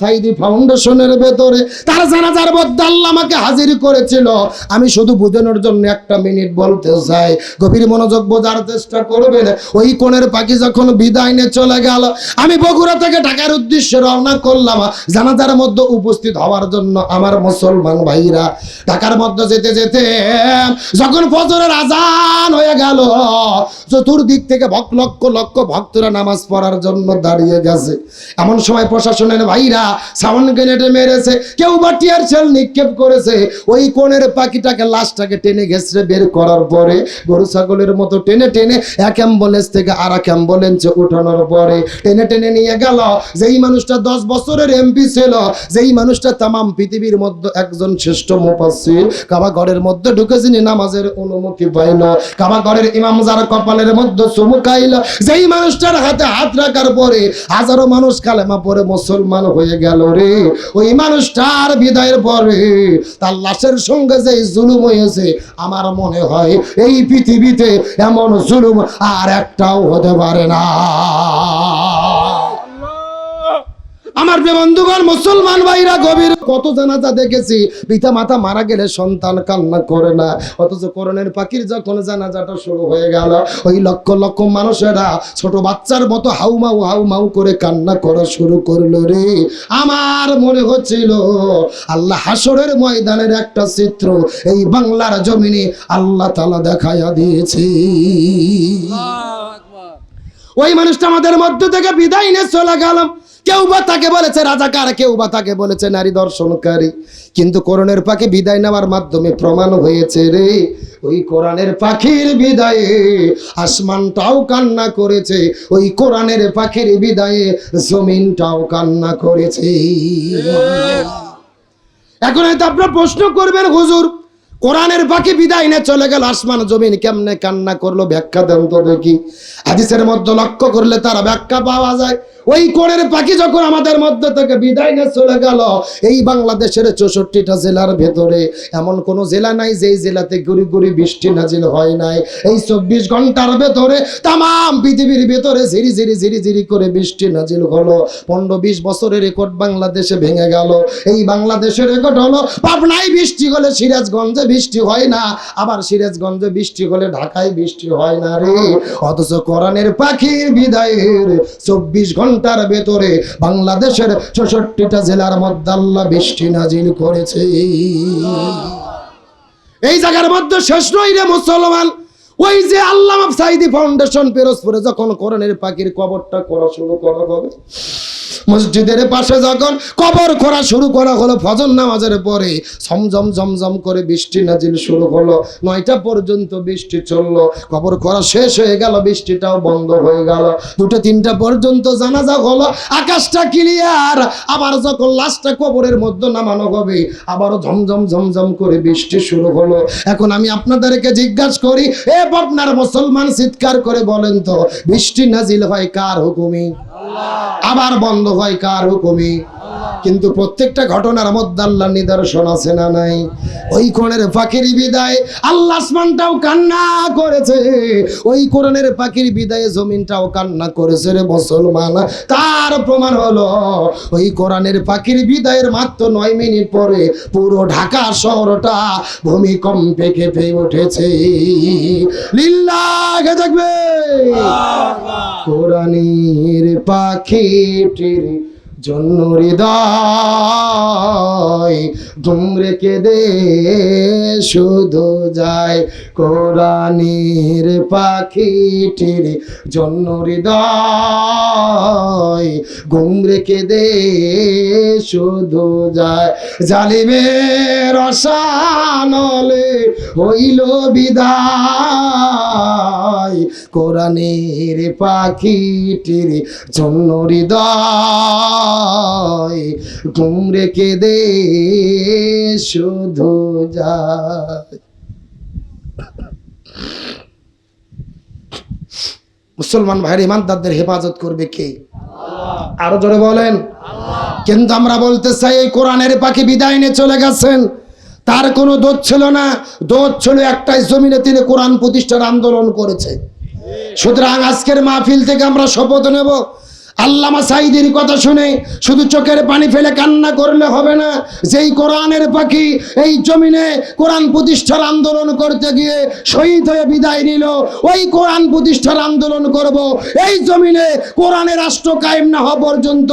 সাইদি ফাউন্ডেশনের ভেতরে, তার জানাজার আল্লাহ আমাকে হাজির করেছিল। আমি শুধু বোঝানোর জন্য একটা মিনিট বলতে চাই। গভীর মনোযোগ বোঝার চেষ্টা করবেন। ওই কোণের পাখি যখন বিদায় নিয়ে চলে গেল, আমি বগুড়া থেকে ঢাকার উদ্দেশ্যে রওনা করলাম। জানাজার মধ্যে উপস্থিত হওয়ার জন্য আমার মুসলমান ভাইরা ঢাকার মধ্যে যেতে যেতে যখন ফজরের আজান হয়ে গেল, চতুর্দিক থেকে ভক লক্ষ লক্ষ ভক্তরা নামাজ পড়ার জন্য দাঁড়িয়ে গেছে। এমন সময় প্রশাসনের ভাইরা সাউন্ড গ্রেনেডে মেরেছে, কেউ বা টিয়ার সেল নিক্ষেপ করেছে। ওই কোণের পাখিটাকে লাশটাকে টেনে গেছে বের করার পরে গরু ছাগলের মতো টেনে টেনে এক অ্যাম্বুলেন্স থেকে আর এক অ্যাম্বুলেন্সে উঠানোর পরে টেনে টেনে নিয়ে গেল। যেই মানুষটা দশ বছরের এমপি ছিল, যেই মানুষটা তামাম পৃথিবীর মধ্যে একজন শ্রেষ্ঠ মুফাসসির। কাবা ঘরের মধ্যে ঢুকেছিনি নামাজের অনুমতি পাইল কাবা ঘরের ইমাম যারা কপালের মধ্যে চুমুকাইল যেই মানুষটার হাতে হাত রাখার পরে হাজারো মানুষ কালেমা পরে মুসলমান হয়ে গেল রে। ওই মানুষটার বিদায়ের পরে তার লাশের সঙ্গে যে জুলুম হয়েছে, আমার মনে হয় এই পৃথিবীতে এমন জুলুম আর একটাও হতে পারে না। আমার বন্ধুগণ, মুসলমান ভাইরা গভীর কত জানাজা দেখেছি। পিতা মাতা মারা গেলে সন্তান কান্না করে না। অথচ করণের পাখির যখন জানাজাটা শুরু হয়ে গেল, ওই লক্ষ লক্ষ মানুষেরা ছোট বাচ্চার মতো হাউমাউ হাউমাউ করে কান্না করা শুরু করল রে। আমার মনে হচ্ছিল, আল্লাহ হাসরের ময়দানের একটা চিত্র এই বাংলার জমিনে আল্লাহ তালা দেখাইয়া দিয়েছে। ওই মানুষটা আমাদের মধ্য থেকে বিদায় নিয়ে চলে গেলাম। কেউ বা তাকে বলেছে, রাজাকার, কেউ বা তাকে বলেছে, নারী দর্শনকারী। কিন্তু কোরআনের পাখি বিদায় নেওয়ার মাধ্যমে প্রমাণ হয়েছে রে, ওই কোরআনের পাখির বিদায়ে আসমানটাও কান্না করেছে, ওই কোরআনের পাখির বিদায়ে জমিনটাও কান্না করেছে। এখন হয়তো আপনারা প্রশ্ন করবেন, হুজুর কোরআনের বাকি বিদায় নিয়ে চলে গেল, আসমান জমিন কেমনে কান্না করল, ব্যাখ্যা দেন তো দেখি। হাদিসের মধ্যে লক্ষ্য করলে তারা ব্যাখ্যা পাওয়া যায়। ওই কোণের পাখি যখন আমাদের মধ্যে থেকে বিদায় নিয়ে চলে গেল, এই বাংলাদেশের চৌষট্টিটা জেলার ভেতরে এমন কোন জেলা নাই যেই জেলাতে গুড়ি গুড়ি বৃষ্টি নাজিল হয় নাই। এই চব্বিশ ঘণ্টার ভেতরে তাম পৃথিবীর ভেতরে ঝিরি ঝিরি ঝিরি ঝিরি করে বৃষ্টি নাজিল হলো। পনেরো বিশ বছরের রেকর্ড বাংলাদেশে ভেঙে গেল। এই বাংলাদেশের রেকর্ড হলো, পাবনায় বৃষ্টি হলে সিরাজগঞ্জে বৃষ্টি হয় না, আবার সিরাজগঞ্জে বৃষ্টি হলে ঢাকায় বৃষ্টি হয় না রে। অথচ কোরআনের পাখির বিদায়ের চব্বিশ ঘণ্টার ভেতরে বাংলাদেশের চৌষট্টিটা জেলার মধ্যে আল্লাহ বৃষ্টি নাজিল করেছে। এই জায়গার মধ্যে শেষ নই রে মুসলমান। ওই যে আল্লাহ সাইদি ফাউন্ডেশন পেরোজপুরে যখন করণের পাখির কবরটা করা শুরু করা হবে মসজিদের পাশে যখন কবর করা শুরু করা হলো, ফজর নামাজের পরে ঝমঝম ঝমঝম করে বৃষ্টি নাজিল শুরু হলো। নয়টা পর্যন্ত বৃষ্টি চলল। কবর করা শেষ হয়ে গেল, বৃষ্টিটাও বন্ধ হয়ে গেল। দুটো, তিনটা পর্যন্ত জানাজা হলো, আকাশটা ক্লিয়ার আবার যখন লাশটা কবরের মধ্যে নামানো হবে, আবারও ঝমঝম ঝমঝম করে বৃষ্টি শুরু হলো। এখন আমি আপনাদেরকে জিজ্ঞাসা করি, এ আপনার মুসলমান চিৎকার করে বলেন তো, বৃষ্টি নাজিল হয় কার হুকুমি? আবার বন্ধ হয় কার হুকুমি? কিন্তু প্রত্যেকটা ঘটনার মধ্যে আল্লাহ নিদর্শন আছে না নাই? ওই কোরআনের পাখির বিদায় আল্লাহ আসমানটাও কান্না করেছে। ওই কোরআনের পাখির বিদায়ে জমিনটাও কান্না করেছে রে মুসলমান। তার প্রমাণ হলো ওই কোরআনের পাখির বিদায়ের মাত্র নয় মিনিট পরে পুরো ঢাকা শহরটা ভূমিকম্পে কেঁপে উঠেছে। লিল্লাহ থাকবে কোরআনের পাখিটির জন্য হৃদয় ঘুমরে কেঁদে শুধু যায় কোরআনির পাখিটির জন্য হৃদয় ঘুমরে দে শুধু যায়। জালিমের রসানলে হইল বিদায়। কোরআনের পাখিটির জন্য হৃদয়। ঘুম রেখে দে শুধু যায়। মুসলমান ভাইয়ের ইমানদারদের হেফাজত করবে কে? আরও জোরে বলেন। কিন্তু আমরা বলতে চাই, এই কোরআনের পাখি বিদায় নিয়ে চলে গেছেন। তার কোনো দোষ ছিল না। দোষ ছিল একটাই, জমিনে তিনি কোরআন প্রতিষ্ঠার আন্দোলন করেছে। সুতরাং আজকের মাহফিল থেকে আমরা শপথ নেব। আল্লামা সাইদের কথা শুনে শুধু চোখের পানি ফেলে কান্না করলে হবে না। যেই কোরআনের পাখি এই জমিনে কোরআন প্রতিষ্ঠার আন্দোলন করতে গিয়ে শহীদ হয়ে বিদায় নিল, ওই কোরআন প্রতিষ্ঠার আন্দোলন করব। এই জমিনে কোরআনের রাষ্ট্র কায়েম না হওয়া পর্যন্ত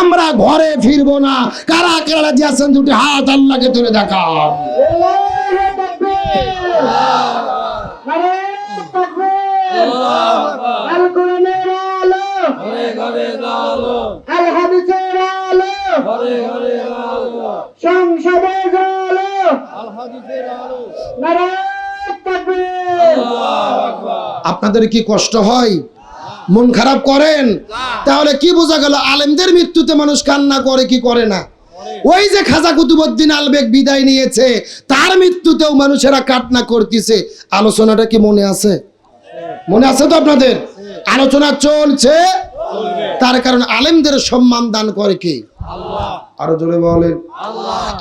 আমরা ঘরে ফিরবো না। কারা কারা যে আছেন দুটি হাত আল্লাহকে তুলে দেখান। আল। কোরআনের আলো আল হাদিসের আলো। সংসদের আলো নারায়ণ তাকবীর আপনাদের কি কষ্ট হয়? মন খারাপ করেন? তাহলে কি বোঝা গেল আলেমদের মৃত্যুতে মানুষ কান্না করে কি করে না? ওই যে খাজা কুতুবুদ্দিন আলবেগ বিদায় নিয়েছে তার মৃত্যুতেও মানুষেরা কাটনা করতেছে। আলোচনাটা কি মনে আছে? মনে আছে তো আপনাদের? আলোচনা চলছে। তার কারণ আলেমদের সম্মান দান করে কি? আরও জোরে বলেন।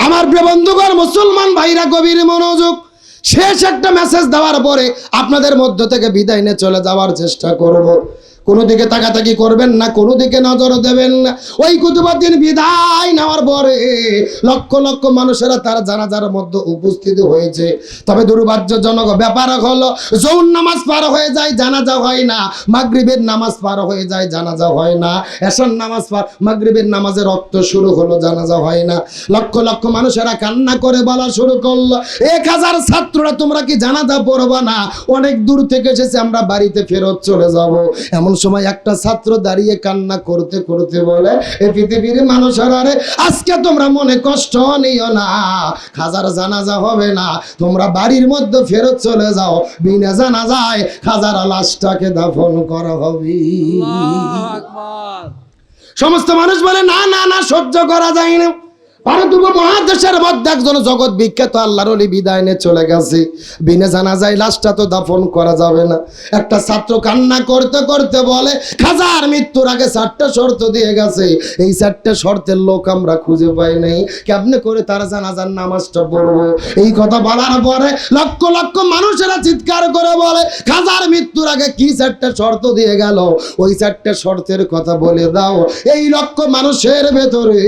আমার প্রবন্ধকর বন্ধুগণ মুসলমান ভাইরা গভীর মনোযোগ। শেষ একটা মেসেজ দেওয়ার পরে আপনাদের মধ্য থেকে বিদায় নিয়ে চলে যাওয়ার চেষ্টা করব। কোনো দিকে তাকাতাকি করবেন না, কোনো দিকে নজর দেবেন না। ওই কুতুবুদ্দিন বিদায় নেওয়ার পরে লক্ষ লক্ষ মানুষেরা তার জানাজার মধ্যে উপস্থিত হয়েছে। তবে দুর্ভাগ্যজনক ব্যাপার হলো যৌন নামাজ পার হয়ে যায়, জানাজা হয় না। মাগরিবের নামাজ পার হয়ে যায়, জানাজা হয় না। এশার নামাজ পার, মাগরিবের নামাজের রক্ত শুরু হলো, জানাজা হয় না। লক্ষ লক্ষ মানুষেরা কান্না করে বলা শুরু করল, এক হাজার ছাত্ররা তোমরা কি জানাজা পড়বা না? অনেক দূর থেকে এসেছে, আমরা বাড়িতে ফেরত চলে যাব। এমন সময় একটা ছাত্র দাঁড়িয়ে কান্না করতে করতে বলে এ পৃথিবীর মানুষেরা রে আজকে তোমরা মনে কষ্ট নিও না। খাজার জানাজা হবে না। তোমরা বাড়ির মধ্যে ফেরত চলে যাও। বিনা জানাজায় খাজার লাশটাকে দাফন করা হবে। সমস্ত মানুষ বলে না না না সহ্য করা যায় না। মধ্যে একজন জগৎ বিখ্যাত আল্লাহর বিদায় নিয়ে চলে গেছে। বিনে জানা যায় লাশটা তো দাফন করা যাবে না। একটা ছাত্র কান্না করতে করতে বলে, খাজার মৃত্যুর আগে শর্ত দিয়ে গেছে। এই শর্তের লোক আমরা খুঁজে পাই নাই। কেমনে করে তার জানাজার নামাজটা পড়ব? এই কথা বলার পরে লক্ষ লক্ষ মানুষেরা চিৎকার করে বলে, খাজার মৃত্যুর আগে কি চারটা শর্ত দিয়ে গেল? ওই চারটে শর্তের কথা বলে দাও। এই লক্ষ মানুষের ভেতরে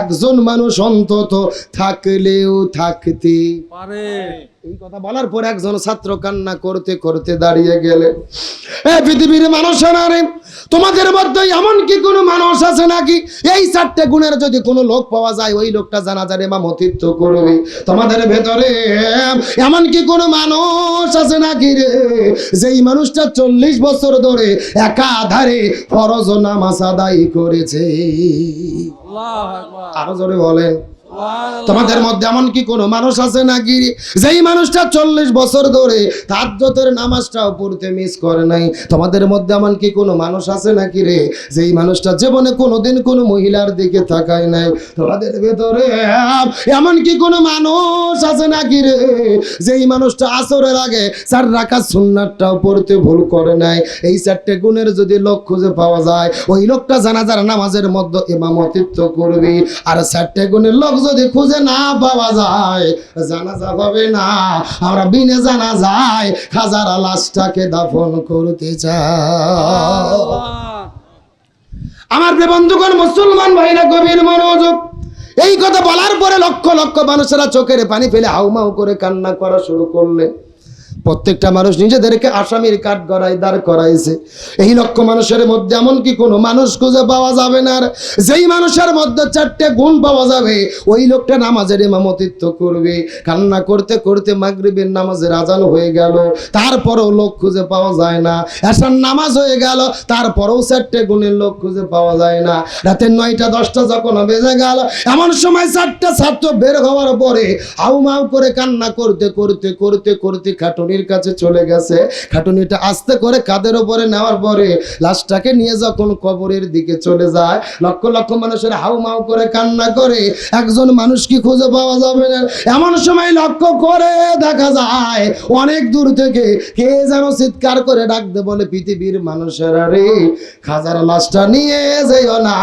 একজন মানুষ অন্তত থাকলেও থাকতে এই কথা বলার পর একজন ছাত্র কান্না করতে করতে দাঁড়িয়ে গেলে এ পৃথিবীর মানুষেরা রে তোমাদের মধ্যে এমন কি কোনো মানুষ আছে নাকি? এই চারটে গুণের যদি কোনো লোক পাওয়া যায় ওই লোকটা জানাজার এমামতিত্ব করবে। তোমাদের ভেতরে এমন কি কোনো মানুষ আছে নাকি রে? যেই মানুষটা চল্লিশ বছর ধরে একাধারে ফরজ নামাজ আদায় করেছে। আরও জোরে বলেন। তোমাদের মধ্যে এমন কি কোনো মানুষ আছে নাকি? যেই মানুষটা চল্লিশ বছর ধরে তাজ্জতের নামাজটাও পড়তে মিস করে নাই। তোমাদের মধ্যে এমন কি কোনো মানুষ আছে নাকি রে? যেই মানুষটা জীবনে কোনোদিন কোনো মহিলার দিকে তাকায় নাই। তোমাদের ভেতরে এমন কি কোনো মানুষ আছে নাকি রে? যেই মানুষটা আসরের আগে চার রাখা সুন্নাতটাও পড়তে ভুল করে নাই। এই চারটে গুণের যদি লোক খুঁজে পাওয়া যায় ওই লোকটা জানাজার নামাজের মধ্যে ইমামতিত্ব করবি। আর চারটে গুণের লোক যদি খুঁজে না পাওয়া যায়, জানাজা হবে না। আমরা বিনে জানা যায় খাজারা লাশটাকে দাফন করতে চাই। আমার বন্ধুগণ, মুসলমান ভাইরা, গভীর মনোযোগ। এই কথা বলার পরে লক্ষ লক্ষ মানুষেরা চোখের পানি ফেলে হাউমাউ করে কান্না করা শুরু করলেন প্রত্যেকটা মানুষ নিজেদেরকে আসামির কাঠ গড়াই দাঁড় করাইছে। এই লক্ষ মানুষের মধ্যে এমন কি কোনো মানুষ খুঁজে পাওয়া যাবে না। আর যেই মানুষের মধ্যে চারটে গুণ পাওয়া যাবে, ওই লোকটা নামাজের ইমামতিত্ব করবে। কান্না করতে করতে মাগরিবের নামাজের আজান হয়ে গেল। তারপরেও লোক খুঁজে পাওয়া যায় না। এসার নামাজ হয়ে গেল, তারপরেও চারটে গুণের লোক খুঁজে পাওয়া যায় না। রাতের নয়টা, দশটা যখন বেজে গেল, এমন সময় চারটা ছাত্র বের হওয়ার পরে হাউ মাউ করে কান্না করতে করতে করতে করতে খাটুনির কাছে চলে গেছে। খাটুনিটা আস্তে করে কাদের ওপরে নেওয়ার পরে লাশটাকে নিয়ে যখন কবরের দিকে চলে যায়, লক্ষ লক্ষ মানুষের হাউ মাউ করে কান্না করে। একজন মানুষ কি খুঁজে পাওয়া যাবে না? এমন সময় লক্ষ্য করে দেখা যায়, অনেক দূর থেকে কে যেন চিৎকার করে ডাকতে বলে, পৃথিবীর মানুষেরা রে, খাজার লাশটা নিয়ে যেও না।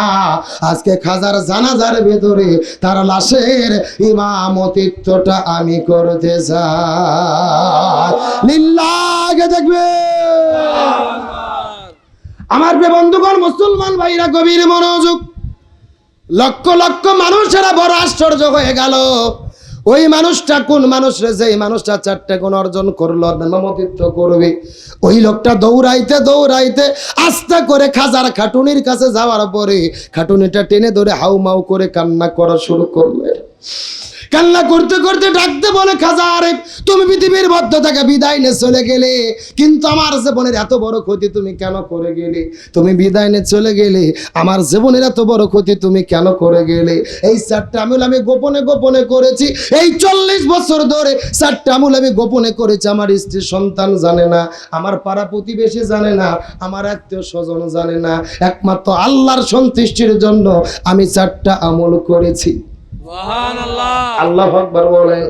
আজকে খাজার জানাজার ভেতরে তার লাশের ইমামতিত্বটা আমি করতে চাই। লিল্লাহকে দেখবে। আমার বন্ধুগণ, মুসলমান ভাইরা, গভীর মনোযোগ। লক্ষ লক্ষ মানুষেরা বড় আশ্চর্য হয়ে গেল। ওই মানুষটা কোন মানুষ রে? যে মানুষটা চারটে গুণ অর্জন করল নামামতিত্ব করবে। ওই লোকটা দৌড়াইতে দৌড়াইতে আস্তে করে খাজার খাটুনির কাছে যাওয়ার পরে খাটুনিটা টেনে ধরে হাউ মাউ করে কান্না করা শুরু করলে। কান্না করতে করতে ডাকতে বলে খাজা আরে তুমি পৃথিবীর মধ্য থেকে বিদায় নিয়ে চলে গেলে, কিন্তু আমার জীবনের এত বড় ক্ষতি তুমি কেন করে গেলে? তুমি বিদায় নিয়ে চলে গেলে, আমার জীবনের এত বড় ক্ষতি তুমি কেন করে গেলে? এই চারটা আমল আমি গোপনে গোপনে করেছি। এই চল্লিশ বছর ধরে চারটা আমল আমি গোপনে করেছি। আমার স্ত্রী সন্তান জানে না, আমার পাড়া প্রতিবেশী জানে না, আমার আত্মীয় স্বজন জানে না। একমাত্র আল্লাহর সন্তুষ্টির জন্য আমি চারটা আমল করেছি। আল্লাহ আকবার বলেন।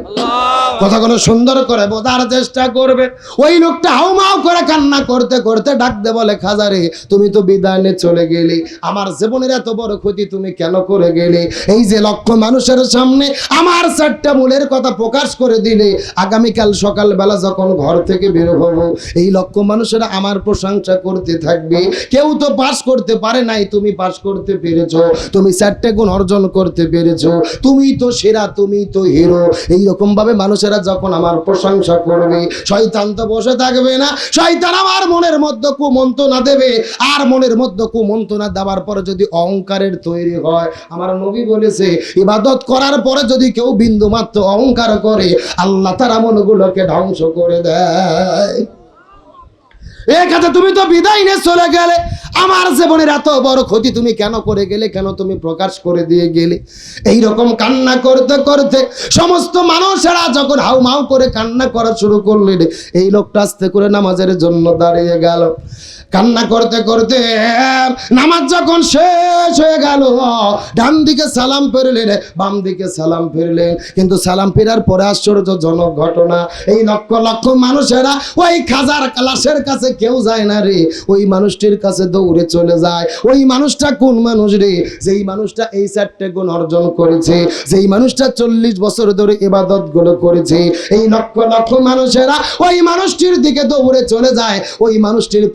কথাগুলো সুন্দর করে বোঝার চেষ্টা করবে। ওই লোকটা হাউমাউ করে কান্না করতে করতে ডাকতে বলে খাজারে তুমি তো বিদায় নিয়ে চলে গেলি। আমার জীবনের এত বড় ক্ষতি তুমি কেন করে গেলে? এই যে লক্ষ মানুষের সামনে আমার চারটা মূলের কথা প্রকাশ করে দিলে আগামীকাল সকালবেলা যখন ঘর থেকে বের হব এই লক্ষ মানুষেরা আমার প্রশংসা করতে থাকবে। কেউ তো পাস করতে পারে নাই তুমি পাস করতে পেরেছ। তুমি চারটে গুণ অর্জন করতে পেরেছ। তুমি তো সেরা তুমি তো হিরো। এইরকম ভাবে মানুষেরা যখন আমার প্রশংসা করবে, শয়তান তো বসে থাকবে না। শয়তান আমার মনের মধ্যে কুমন্ত্রণা দেবে। আর মনের মধ্যে কুমন্ত্রণা দেওয়ার পরে যদি অহংকারের তৈরি হয়, আমার নবী বলেছে, ইবাদত করার পরে যদি কেউ বিন্দু মাত্র অহংকার করে, আল্লাহ তার মনগুলোকে ধ্বংস করে দেয়। এ তুমি তো বিদায় নিয়ে চলে গেলে। আমার জীবনের এত বড় ক্ষতি তুমি কেন করে গেলে? কেন তুমি প্রকাশ করে দিয়ে গেলে? এই রকম কান্না করতে করতে সমস্ত মানুষেরা যখন হাউ মাউ করে কান্না করা শুরু করলেন, এই লোকটা আস্তে করে নামাজের জন্য দাঁড়িয়ে গেল। কান্না করতে করতে নামাজ যখন শেষ হয়ে গেল, ডান দিকে সালাম ফেরলেন, বাম দিকে সালাম ফেরলেন। কিন্তু সালাম ফেরার পরে আশ্চর্যজনক ঘটনা, এই লক্ষ লক্ষ মানুষেরা ওই খাজার ক্লাসের কাছে কেউ যায় না রে, ওই মানুষটির কাছে দৌড়ে চলে যায়। ওই মানুষটা কোন মানুষ রে? যেই মানুষটা এই চারটে গুণ অর্জন করেছে, যেই মানুষটা চল্লিশ বছর ধরে ইবাদতগুলো করেছে, এই লক্ষ লক্ষ মানুষেরা ওই মানুষটির দিকে দৌড়ে চলে যায়। ওই মানুষটির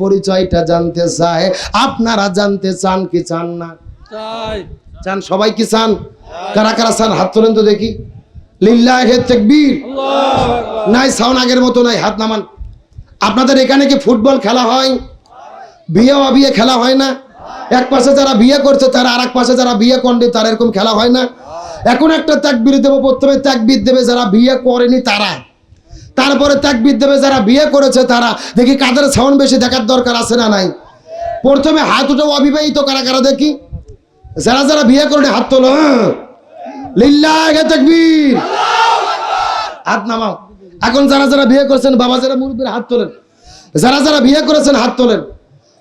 পরিচয়টা জানতে চায়। আপনারা জানতে চান কি চান না? চান সবাই কি চান? কারা কারা চান? হাত তোলেন তো দেখি। লিল্লাহে তাকবীর। নাই সাউন আগের মতো নাই হাত নামান। আপনাদের এখানে কি ফুটবল খেলা হয়? বিয়ে অবিয়ে খেলা হয় না? এক পাশে যারা বিয়ে করছে তারা আর পাশে যারা বিয়ে করনি তারা এরকম খেলা হয় না? এখন একটা তাকবির দেবো প্রথমে তাকবির দেবে যারা বিয়ে করেনি তারা। তারপরে তাকবির দেবে যারা বিয়ে করেছে তারা। দেখি কাদের সাউন্ড বেশি দেখার দরকার আছে না নাই? প্রথমে হাত উঠে অবিবাহিত কারা কারা দেখি? যারা যারা বিয়ে করেনি হাত তোলো হ্যাঁ। লিল্লাহে তাকবীর। হাত নামাও। এখন যারা যারা বিয়ে করেছেন বাবা যারা মুরব্বীর হাত তোলেন। যারা যারা বিয়ে করেছেন হাত তোলেন।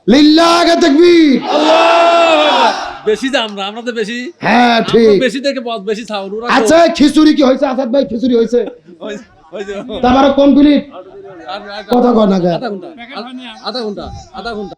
লিল্লাহে তাকবীর। বেশি দাম না আমরা তো বেশি। হ্যাঁ ঠিক। বেশি থেকে বেশি চাউল আচ্ছা খিচুড়ি কি হয়েছে? আসাদ ভাই খিচুড়ি হয়েছে। তারপরে কমপ্লিট? কথা কয় না আধা ঘণ্টা। আধা ঘণ্টা। আধা ঘণ্টা।